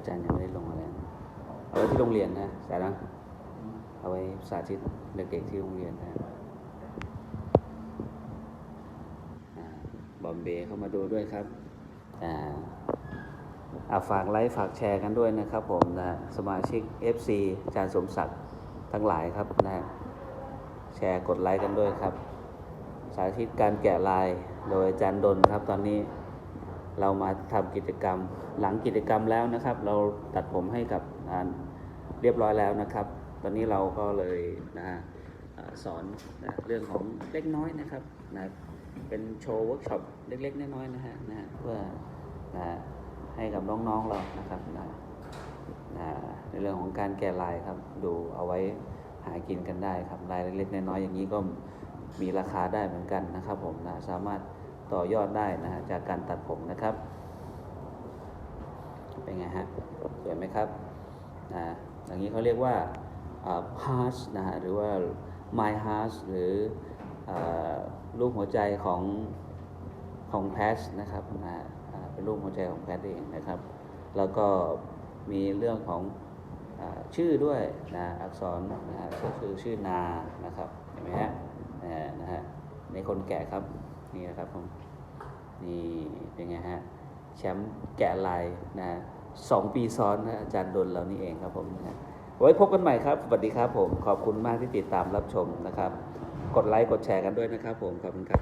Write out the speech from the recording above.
อาจารย์ยังไม่ได้ลงอะไรเอาไว้ที่โรงเรียนนะสาระเอาไว้สาธิตเด็กเก่งที่โรงเรียนนะบอมเบย์เข้ามาดูด้วยครับอ่าอาฝากไลค์ฝากแชร์กันด้วยนะครับผมนะสมาชิก FC อาจารย์สมศักดิ์ทั้งหลายครับนะแชร์กดไลค์กันด้วยครับ สาธิตการแกะลายโดยอาจารย์ดนครับตอนนี้ เรามาทำกิจกรรม หลังกิจกรรมแล้วนะครับ เราตัดผมให้กับเรียบร้อยแล้วนะครับ ตอนนี้เราก็เลยนะฮะสอนนะเรื่องของเล็กน้อยนะครับนะเป็นโชว์เวิร์กช็อปเล็กๆน้อยๆนะฮะนะฮะเพื่อนะให้กับน้องๆเรานะครับนะนะในเรื่องของการแกะลายครับ ดูเอาไว้หากินกันได้ครับลายเล็กๆน้อยๆอย่างนี้ก็มีราคาได้เหมือนกันนะครับผมนะสามารถ ต่อยอดได้นะฮะจากการตัดผมนะครับ เป็นไงฮะสวยไหมครับนะอย่างนี้เขาเรียกว่าอ่า heart นะฮะหรือว่า my heart หรืออรูปหัวใจของของแพทนะครับนะอ่าเป็นรูปหัวใจของแพทเองนะครับ แล้วก็มีเรื่องของอชื่อด้วยนะอักษรนะฮะก็คือชื่อนานะครับเห็นไหมฮะอ่านะฮะในคนแกะครับ นี่นะครับผมนี่เป็นไงฮะแชมป์แกะลายนะฮะสองปีซ้อนนะอาจารย์ดนเรานี่เองครับผมนะไว้พบกันใหม่ครับสวัสดีครับผมขอบคุณมากที่ติดตามรับชมนะครับ กดไลค์กดแชร์กันด้วยนะครับผมขอบคุณครับ